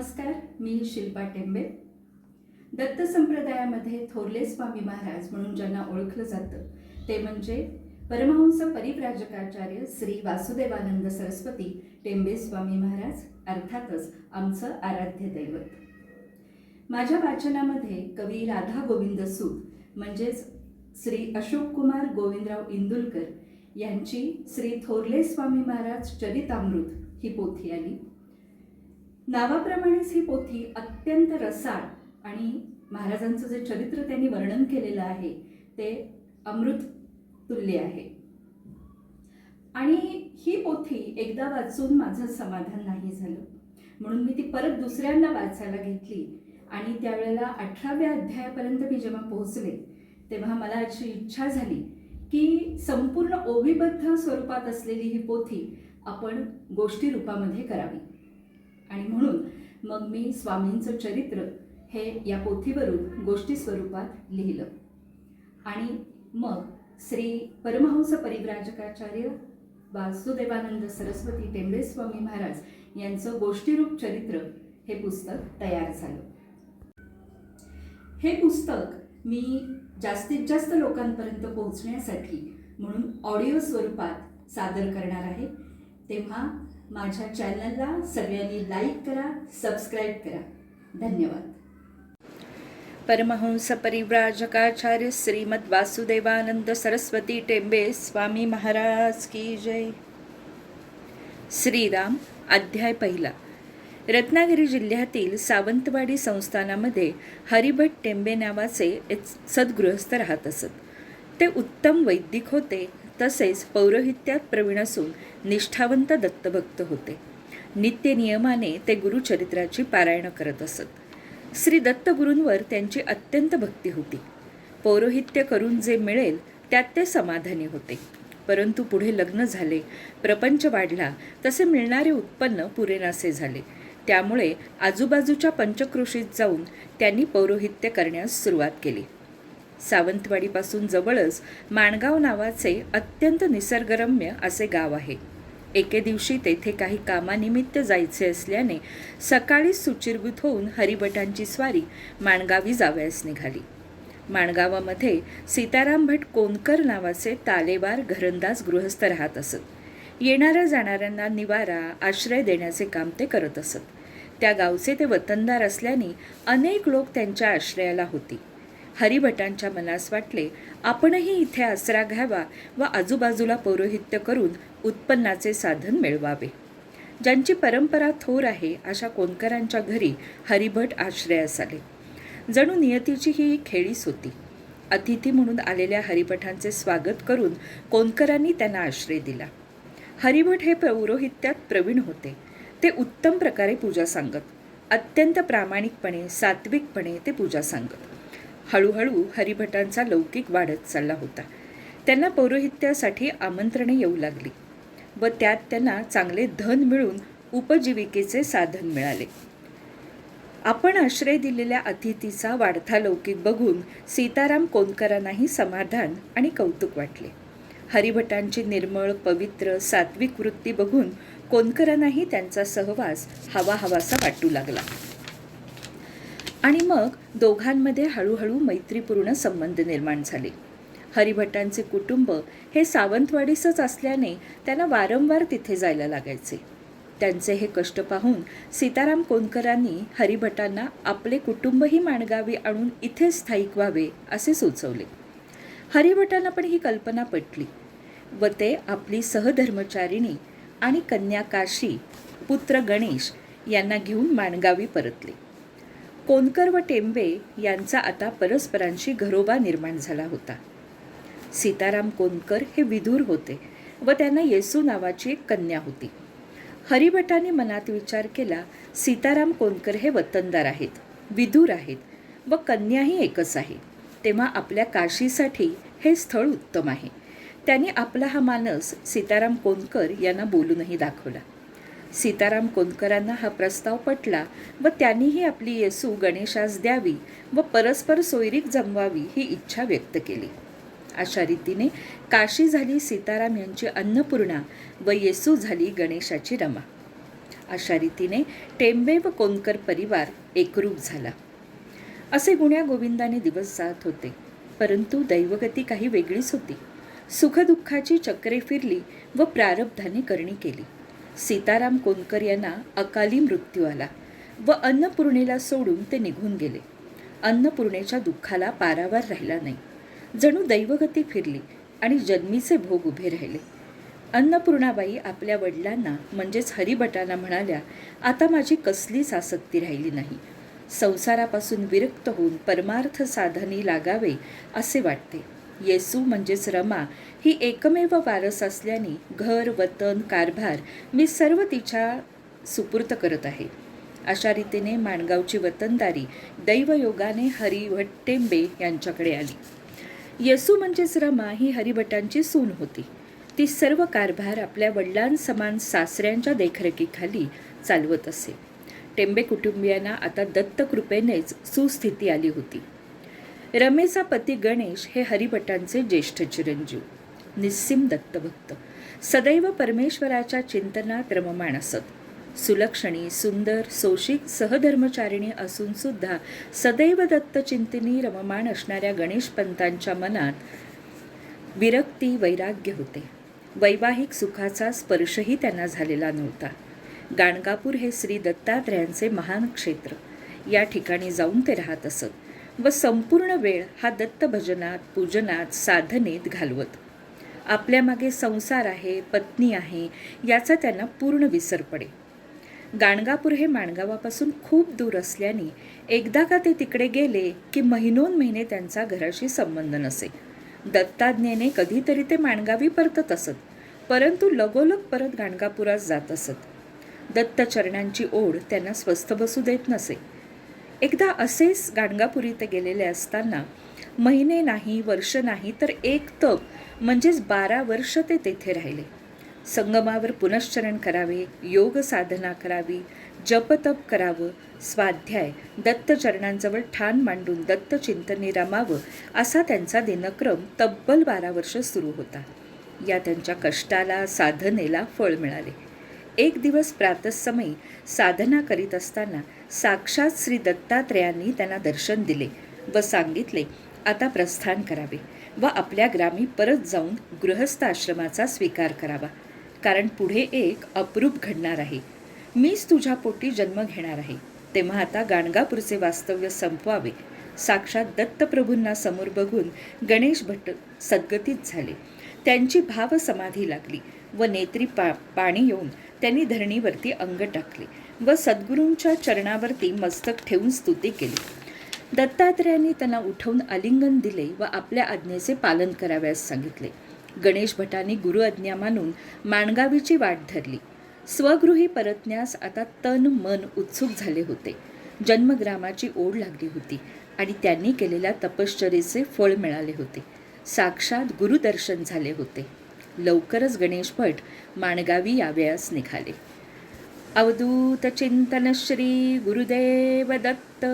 नमस्कार मी शिल्पा टेंबे. दत्त संप्रदायामध्ये थोरले स्वामी महाराज म्हणून ज्यांना ओळखलं जातं ते म्हणजे परमहंस परिव्राजकाचार्य श्री वासुदेवानंद सरस्वती टेंबे स्वामी महाराज अर्थातच आमचं आराध्य दैवत. माझ्या वाचनामध्ये कवी राधा गोविंद सूत म्हणजेच श्री अशोक कुमार गोविंदराव इंदुलकर यांची श्री थोरले स्वामी महाराज चरितामृत ही पोथी आली. नावाप्रमाणेच ही पोथी अत्यंत रसाळ आणि महाराजांचं जे चरित्र त्यांनी वर्णन केलेलं आहे ते अमृत तुल्य आहे. आणि ही पोथी एकदा वाचून माझं समाधान नाही झालं. म्हणून मी ती परत दुसऱ्यांदा वाचायला घेतली आणि त्यावेळेला अठराव्या अध्यायापर्यंत मी जेव्हा पोहोचले तेव्हा मला अशी इच्छा झाली की संपूर्ण ओविबद्ध स्वरूपात असलेली ही पोथी आपण गोष्टी रूपामध्ये करावी. आणि म्हणून मग मी स्वामींचं चरित्र हे या पोथीवरून गोष्टी स्वरूपात लिहिलं. आणि मग श्री परमहंस परिव्राजकाचार्य वासुदेवानंद सरस्वती टेंबे स्वामी महाराज यांचं गोष्टीरूप चरित्र हे पुस्तक तयार झालं. हे पुस्तक मी जास्तीत जास्त लोकांपर्यंत पोहोचण्यासाठी म्हणून ऑडिओ स्वरूपात सादर करणार आहे. तेव्हा माझ्या चॅनलला सगळ्यांनी लाईक करा सबस्क्राईब करा. धन्यवाद. परमहंस परिव्राजकाचार्य श्रीमद वासुदेवानंद सरस्वती टेंबे स्वामी महाराज की जय. श्रीराम अध्याय पहिला. रत्नागिरी जिल्ह्यातील सावंतवाडी संस्थानामध्ये हरिभट टेंबे नावाचे एक सद्गृहस्थ राहत असत. ते उत्तम वैदिक होते. तसेच पौरोहित्यात प्रवीण असून निष्ठावंत दत्तभक्त होते. नित्य नियमाने ते गुरुचरित्राची पारायण करत असत. श्री दत्तगुरूंवर त्यांची अत्यंत भक्ती होती. पौरोहित्य करून जे मिळेल त्यात ते समाधानी होते. परंतु पुढे लग्न झाले प्रपंच वाढला तसे मिळणारे उत्पन्न पुरेनासे झाले. त्यामुळे आजूबाजूच्या पंचक्रोशीत जाऊन त्यांनी पौरोहित्य करण्यास सुरुवात केली. सावंतवाडीपासून जवळच माणगाव नावाचे अत्यंत निसर्गरम्य असे गाव आहे. एके दिवशी तेथे काही कामानिमित्त जायचे असल्याने सकाळीच सुचिरभूत होऊन हरिभटांची स्वारी माणगावी जावयास निघाली. माणगावामध्ये सीताराम भट कोनकर नावाचे तालेवार घरंदाज गृहस्थ राहत असत. येणाऱ्या जाणाऱ्यांना निवारा आश्रय देण्याचे काम ते करत असत. त्या गावचे ते वतनदार असल्याने अनेक लोक त्यांच्या आश्रयाला होती. हरिभटांच्या मनास वाटले आपणही इथे आसरा घ्यावा व आजूबाजूला पौरोहित्य करून उत्पन्नाचे साधन मिळवावे. ज्यांची परंपरा थोर आहे अशा कोणकरांच्या घरी हरिभट आश्रयास आले. जणू नियतीची ही खेळीच होती. अतिथी म्हणून आलेल्या हरिभटांचे स्वागत करून कोणकरांनी त्यांना आश्रय दिला. हरिभट हे पौरोहित्यात प्रवीण होते. ते उत्तम प्रकारे पूजा सांगत अत्यंत प्रामाणिकपणे सात्विकपणे ते पूजा सांगत. हळूहळू हरिभटांचा लौकिक वाढत चालला होता. त्यांना पौरोहित्यासाठी आमंत्रणे येऊ लागली व त्यात त्यांना चांगले धन मिळून उपजीविकेचे साधन मिळाले. आपण आश्रय दिलेल्या अतिथीचा वाढता लौकिक बघून सीताराम कोणकरांनाही समाधान आणि कौतुक वाटले. हरिभटांची निर्मळ पवित्र सात्विक वृत्ती बघून कोणकरांनाही त्यांचा सहवास हवा हवासा वाटू लागला. आणि मग दोघांमध्ये हळूहळू मैत्रीपूर्ण संबंध निर्माण झाले. हरिभटांचे कुटुंब हे सावंतवाडीसच असल्याने त्यांना वारंवार तिथे जायला लागायचे. त्यांचे हे कष्ट पाहून सीताराम कोणकरांनी हरिभटांना आपले कुटुंबही माणगावी आणून इथे स्थायिक व्हावे असे सुचवले. हरिभटांना पण ही कल्पना पटली. व ते आपली सहधर्मचारिणी आणि कन्या काशी पुत्र गणेश यांना घेऊन माणगावी परतले. कोनकर व टेंबे यांचा आता परस्परांशी घरोबा निर्माण झाला होता. सीताराम कोनकर हे विधूर होते व त्यांना येसू नावाची एक कन्या होती. हरिभटाने मनात विचार केला सीताराम कोनकर हे वतनदार आहेत विधूर आहेत व कन्याही एकच आहे. तेव्हा आपल्या काशीसाठी हे स्थळ उत्तम आहे. त्यांनी आपला हा मानस सीताराम कोनकर यांना बोलूनही दाखवला. सीताराम कोंदकरांना हा प्रस्ताव पटला व त्यांनीही आपली येसू गणेशास द्यावी व परस्पर सोयरीक जमवावी ही इच्छा व्यक्त केली. अशा रीतीने काशी झाली सीताराम यांची अन्नपूर्णा व येसू झाली गणेशाची रमा. अशा रीतीने टेंबे व कोणकर परिवार एकरूप झाला. असे गुण्या गोविंदाने दिवस जात होते परंतु दैवगती काही वेगळीच होती. सुखदुःखाची चक्रे फिरली व प्रारब्धाने करणी केली. सीताराम कोणकर यांना अकाली मृत्यू आला व अन्नपूर्णेला सोडून ते निघून गेले. अन्नपूर्णेच्या दुःखाला पारावार राहिला नाही. जणू दैवगती फिरली आणि जन्मीचे भोग उभे राहिले. अन्नपूर्णाबाई आपल्या वडिलांना म्हणजेच हरिभटांना म्हणाल्या आता माझी कसलीच आसक्ती राहिली नाही. संसारापासून विरक्त होऊन परमार्थ साधनी लागावे असे वाटते. येसू म्हणजेच रमा ही एकमेव वारस असल्याने घर वतन कारभार मी सर्व तिच्या सुपूर्त करत आहे. अशा रीतीने माणगावची वतनदारी दैवयोगाने हरिभट टेंबे यांच्याकडे आली. येसू म्हणजेच रमा ही हरिभटांची सून होती. ती सर्व कारभार आपल्या वडिलांसमान सासऱ्यांच्या देखरेखीखाली चालवत असे. टेंबे कुटुंबियांना आता दत्तकृपेनेच सुस्थिती आली होती. रमेचा पती गणेश हे हरिभटांचे ज्येष्ठ चिरंजीव. निस्सिम दत्तभक्त. सदैव परमेश्वराच्या चिंतनात रममाण असत सुलक्षणी सुंदर सोशिक सहधर्मचारिणी असून सुद्धा सदैव दत्तचिंतिनी रममाण असणाऱ्या गणेशपंतांच्या मनात विरक्ती वैराग्य होते. वैवाहिक सुखाचा स्पर्शही त्यांना झालेला नव्हता. गाणगापूर हे श्री दत्तात्रयांचे महान क्षेत्र. या ठिकाणी जाऊन ते राहत असत. व संपूर्ण वेळ हा दत्तभजनात पूजनात साधनेत घालवत. आपल्यामागे संसार आहे पत्नी आहे याचा त्यांना पूर्ण विसर पडे. गाणगापूर हे माणगावापासून खूप दूर असल्याने एकदा का ते तिकडे गेले की महिनोन महिने त्यांचा घराशी संबंध नसे. दत्ताज्ञेने कधीतरी ते माणगावी परतत असत परंतु लगोलग परत गाणगापुरात जात असत. दत्तचरणांची ओढ त्यांना स्वस्थ बसू देत नसे. एकदा असेच गाणगापुरी गेलेले असताना महिने नाही वर्ष नाही तर एक तप म्हणजेच बारा वर्ष ते तेथे राहिले. संगमावर पुनश्चरण करावे योग साधना करावी जपतप करावं स्वाध्याय दत्तचरणांजवळ ठाण मांडून दत्तचिंतनी रमावं असा त्यांचा दिनक्रम तब्बल बारा वर्ष सुरू होता. या त्यांच्या कष्टाला साधनेला फळ मिळाले. एक दिवस प्रातःसमयी साधना करीत असताना साक्षात श्री दत्तात्रयांनी त्यांना दर्शन दिले व सांगितले आता प्रस्थान करावे व आपल्या ग्रामी परत जाऊन गृहस्थ आश्रमाचा स्वीकार करावा कारण पुढे एक अप्रूप घडणार आहे. मीच तुझ्या पोटी जन्म घेणार आहे. तेव्हा आता गाणगापूरचे वास्तव्य संपवावे साक्षात दत्तप्रभूंना समोर बघून गणेश भट्ट सद्गतीत झाले. त्यांची भाव समाधी लागली. व नेत्री पा पाणी येऊन त्यांनी धरणीवरती अंग टाकले व सद्गुरूंच्या चरणावरती मस्तक ठेवून स्तुती केली. दत्तात्रेयांनी त्यांना उठवून आलिंगन दिले व आपल्या आज्ञेचे पालन कराव्यास सांगितले. गणेश भटांनी गुरु आज्ञा मानून माणगावीची वाट धरली. स्वगृही परतण्यास आता तन मन उत्सुक झाले होते. जन्मग्रामाची ओढ लागली होती आणि त्यांनी केलेल्या तपश्चरेचे फळ मिळाले होते. साक्षात गुरुदर्शन झाले होते. लवकरच गणेश भट माणगावी यावयास निघाले. अवधूत चिंतनश्री गुरुदेव दत्त.